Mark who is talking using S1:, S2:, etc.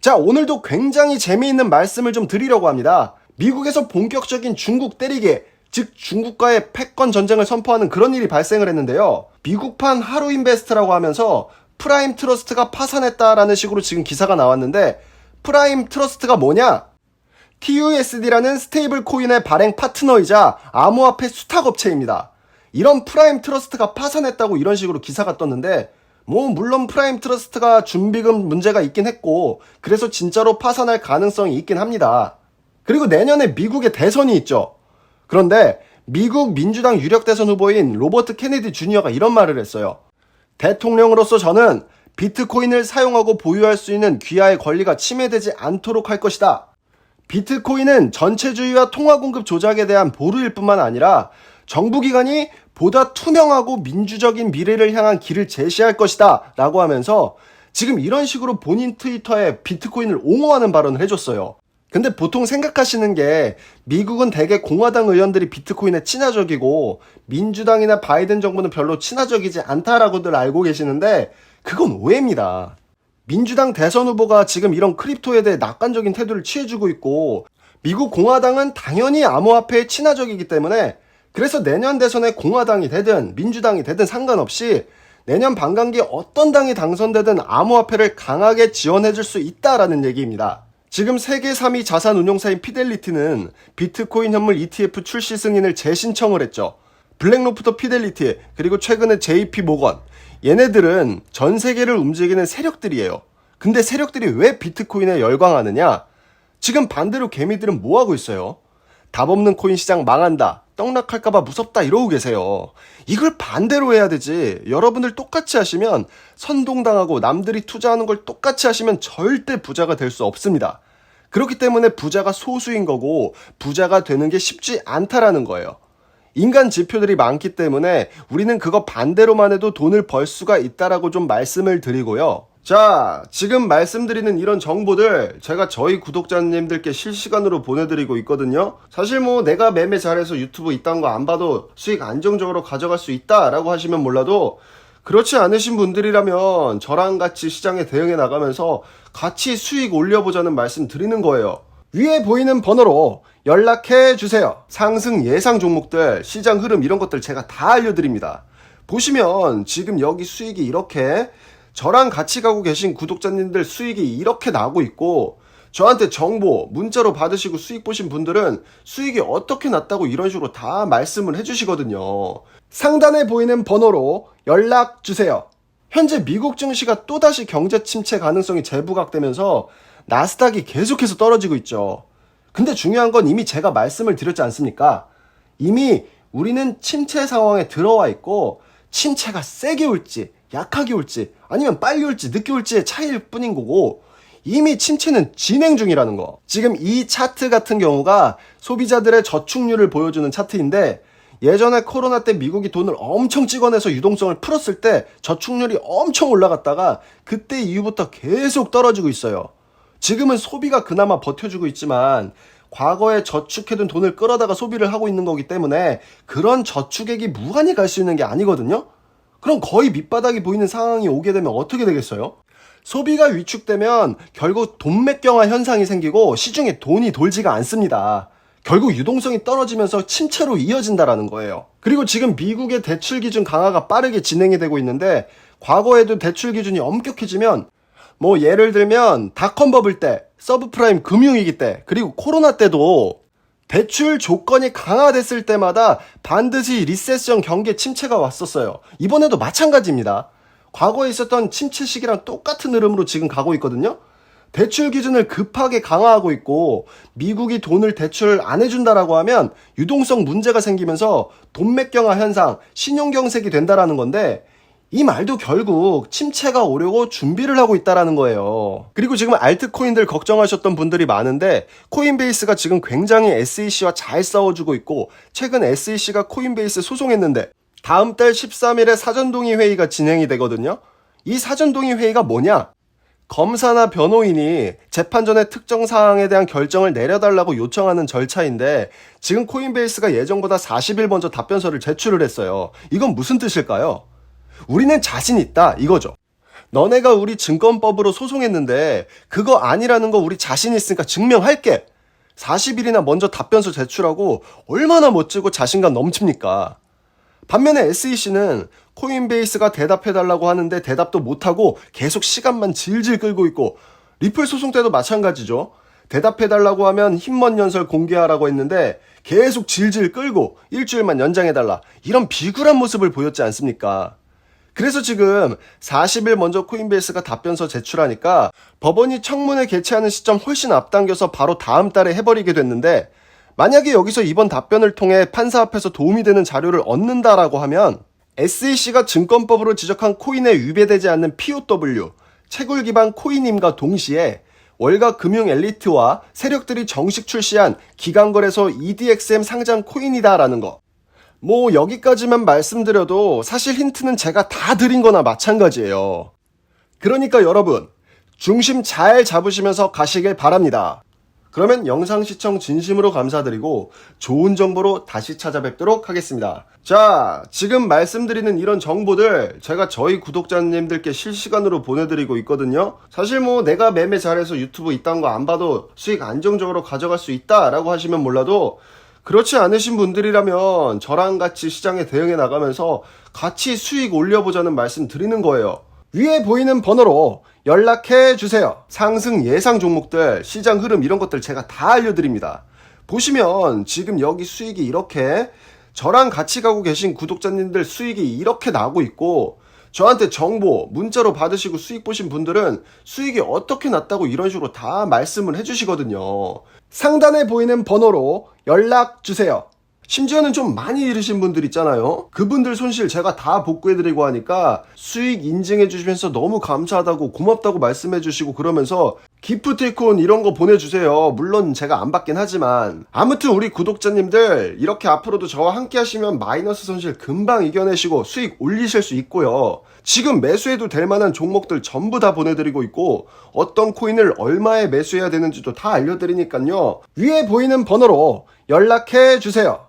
S1: 자, 오늘도 굉장히 재미있는 말씀을 좀 드리려고 합니다. 미국에서 본격적인 중국 때리기, 즉 중국과의 패권 전쟁을 선포하는 그런 일이 발생을 했는데요. 미국판 하루 인베스트라고 하면서 프라임 트러스트가 파산했다라는 식으로 지금 기사가 나왔는데 프라임 트러스트가 뭐냐? TUSD라는 스테이블 코인의 발행 파트너이자 암호화폐 수탁업체입니다. 이런 프라임 트러스트가 파산했다고 이런 식으로 기사가 떴는데 뭐 물론 프라임 트러스트가 준비금 문제가 있긴 했고 그래서 진짜로 파산할 가능성이 있긴 합니다. 그리고 내년에 미국의 대선이 있죠. 그런데 미국 민주당 유력 대선 후보인 로버트 케네디 주니어가 이런 말을 했어요. 대통령으로서 저는 비트코인을 사용하고 보유할 수 있는 귀하의 권리가 침해되지 않도록 할 것이다. 비트코인은 전체주의와 통화 공급 조작에 대한 보루일 뿐만 아니라 정부 기관이 보다 투명하고 민주적인 미래를 향한 길을 제시할 것이다. 라고 하면서 지금 이런 식으로 본인 트위터에 비트코인을 옹호하는 발언을 해줬어요. 근데 보통 생각하시는 게 미국은 대개 공화당 의원들이 비트코인에 친화적이고 민주당이나 바이든 정부는 별로 친화적이지 않다라고들 알고 계시는데 그건 오해입니다. 민주당 대선 후보가 지금 이런 크립토에 대해 낙관적인 태도를 취해주고 있고 미국 공화당은 당연히 암호화폐에 친화적이기 때문에 그래서 내년 대선에 공화당이 되든 민주당이 되든 상관없이 내년 반감기에 어떤 당이 당선되든 암호화폐를 강하게 지원해줄 수 있다라는 얘기입니다. 지금 세계 3위 자산 운용사인 피델리티는 비트코인 현물 ETF 출시 승인을 재신청을 했죠. 블랙로프터 피델리티 그리고 최근에 JP 모건 얘네들은 전 세계를 움직이는 세력들이에요. 근데 세력들이 왜 비트코인에 열광하느냐? 지금 반대로 개미들은 뭐 하고 있어요? 답 없는 코인 시장 망한다. 떡락할까봐 무섭다 이러고 계세요. 이걸 반대로 해야 되지. 여러분들 똑같이 하시면 선동당하고 남들이 투자하는 걸 똑같이 하시면 절대 부자가 될 수 없습니다. 그렇기 때문에 부자가 소수인 거고 부자가 되는 게 쉽지 않다라는 거예요. 인간 지표들이 많기 때문에 우리는 그거 반대로만 해도 돈을 벌 수가 있다라고 좀 말씀을 드리고요. 자, 지금 말씀드리는 이런 정보들 제가 저희 구독자님들께 실시간으로 보내드리고 있거든요. 사실 뭐 내가 매매 잘해서 유튜브 이딴 거 안 봐도 수익 안정적으로 가져갈 수 있다라고 하시면 몰라도 그렇지 않으신 분들이라면 저랑 같이 시장에 대응해 나가면서 같이 수익 올려보자는 말씀 드리는 거예요. 위에 보이는 번호로 연락해 주세요. 상승 예상 종목들, 시장 흐름 이런 것들 제가 다 알려드립니다. 보시면 지금 여기 수익이 이렇게 저랑 같이 가고 계신 구독자님들 수익이 이렇게 나고 있고 저한테 정보 문자로 받으시고 수익 보신 분들은 수익이 어떻게 났다고 이런 식으로 다 말씀을 해주시거든요. 상단에 보이는 번호로 연락 주세요. 현재 미국 증시가 또다시 경제 침체 가능성이 재부각되면서 나스닥이 계속해서 떨어지고 있죠. 근데 중요한 건 이미 제가 말씀을 드렸지 않습니까? 이미 우리는 침체 상황에 들어와 있고 침체가 세게 올지 약하게 올지 아니면 빨리 올지 늦게 올지의 차이일 뿐인 거고 이미 침체는 진행 중이라는 거. 지금 이 차트 같은 경우가 소비자들의 저축률을 보여주는 차트인데 예전에 코로나 때 미국이 돈을 엄청 찍어내서 유동성을 풀었을 때 저축률이 엄청 올라갔다가 그때 이후부터 계속 떨어지고 있어요. 지금은 소비가 그나마 버텨주고 있지만 과거에 저축해둔 돈을 끌어다가 소비를 하고 있는 거기 때문에 그런 저축액이 무한히 갈 수 있는 게 아니거든요? 그럼 거의 밑바닥이 보이는 상황이 오게 되면 어떻게 되겠어요? 소비가 위축되면 결국 돈맥경화 현상이 생기고 시중에 돈이 돌지가 않습니다. 결국 유동성이 떨어지면서 침체로 이어진다라는 거예요. 그리고 지금 미국의 대출 기준 강화가 빠르게 진행이 되고 있는데 과거에도 대출 기준이 엄격해지면 뭐 예를 들면 닷컴 버블 때, 서브프라임 금융위기 때, 그리고 코로나 때도 대출 조건이 강화됐을 때마다 반드시 리세션 경계 침체가 왔었어요. 이번에도 마찬가지입니다. 과거에 있었던 침체 시기랑 똑같은 흐름으로 지금 가고 있거든요. 대출 기준을 급하게 강화하고 있고 미국이 돈을 대출 안 해준다라고 하면 유동성 문제가 생기면서 돈맥경화 현상, 신용경색이 된다라는 건데 이 말도 결국 침체가 오려고 준비를 하고 있다라는 거예요. 그리고 지금 알트코인들 걱정하셨던 분들이 많은데 코인베이스가 지금 굉장히 SEC와 잘 싸워주고 있고 최근 SEC가 코인베이스 소송했는데 다음 달 13일에 사전동의 회의가 진행이 되거든요. 이 사전동의 회의가 뭐냐? 검사나 변호인이 재판 전에 특정 사항에 대한 결정을 내려달라고 요청하는 절차인데 지금 코인베이스가 예정보다 40일 먼저 답변서를 제출을 했어요. 이건 무슨 뜻일까요? 우리는 자신 있다 이거죠. 너네가 우리 증권법으로 소송했는데 그거 아니라는 거 우리 자신 있으니까 증명할게. 40일이나 먼저 답변서 제출하고 얼마나 멋지고 자신감 넘칩니까? 반면에 SEC는 코인베이스가 대답해달라고 하는데 대답도 못하고 계속 시간만 질질 끌고 있고 리플 소송 때도 마찬가지죠. 대답해달라고 하면 힘먼 연설 공개하라고 했는데 계속 질질 끌고 일주일만 연장해달라. 이런 비굴한 모습을 보였지 않습니까? 그래서 지금 40일 먼저 코인베이스가 답변서 제출하니까 법원이 청문회 개최하는 시점 훨씬 앞당겨서 바로 다음 달에 해버리게 됐는데 만약에 여기서 이번 답변을 통해 판사 앞에서 도움이 되는 자료를 얻는다라고 하면 SEC가 증권법으로 지적한 코인에 위배되지 않는 POW, 채굴 기반 코인임과 동시에 월가 금융 엘리트와 세력들이 정식 출시한 기관거래소 EDXM 상장 코인이다라는 거. 뭐 여기까지만 말씀드려도 사실 힌트는 제가 다 드린 거나 마찬가지예요. 그러니까 여러분, 중심 잘 잡으시면서 가시길 바랍니다. 그러면 영상 시청 진심으로 감사드리고 좋은 정보로 다시 찾아뵙도록 하겠습니다. 자, 지금 말씀드리는 이런 정보들 제가 저희 구독자님들께 실시간으로 보내드리고 있거든요. 사실 뭐 내가 매매 잘해서 유튜브 이딴 거 안 봐도 수익 안정적으로 가져갈 수 있다라고 하시면 몰라도 그렇지 않으신 분들이라면 저랑 같이 시장에 대응해 나가면서 같이 수익 올려보자는 말씀 드리는 거예요. 위에 보이는 번호로 연락해 주세요. 상승 예상 종목들, 시장 흐름 이런 것들 제가 다 알려드립니다. 보시면 지금 여기 수익이 이렇게 저랑 같이 가고 계신 구독자님들 수익이 이렇게 나고 있고 저한테 정보 문자로 받으시고 수익 보신 분들은 수익이 어떻게 났다고 이런 식으로 다 말씀을 해주시거든요. 상단에 보이는 번호로 연락 주세요. 심지어는 좀 많이 잃으신 분들 있잖아요. 그분들 손실 제가 다 복구해드리고 하니까 수익 인증해주시면서 너무 감사하다고 고맙다고 말씀해주시고 그러면서 기프티콘 이런 거 보내주세요. 물론 제가 안 받긴 하지만. 아무튼 우리 구독자님들 이렇게 앞으로도 저와 함께 하시면 마이너스 손실 금방 이겨내시고 수익 올리실 수 있고요. 지금 매수해도 될 만한 종목들 전부 다 보내드리고 있고 어떤 코인을 얼마에 매수해야 되는지도 다 알려드리니까요. 위에 보이는 번호로 연락해 주세요.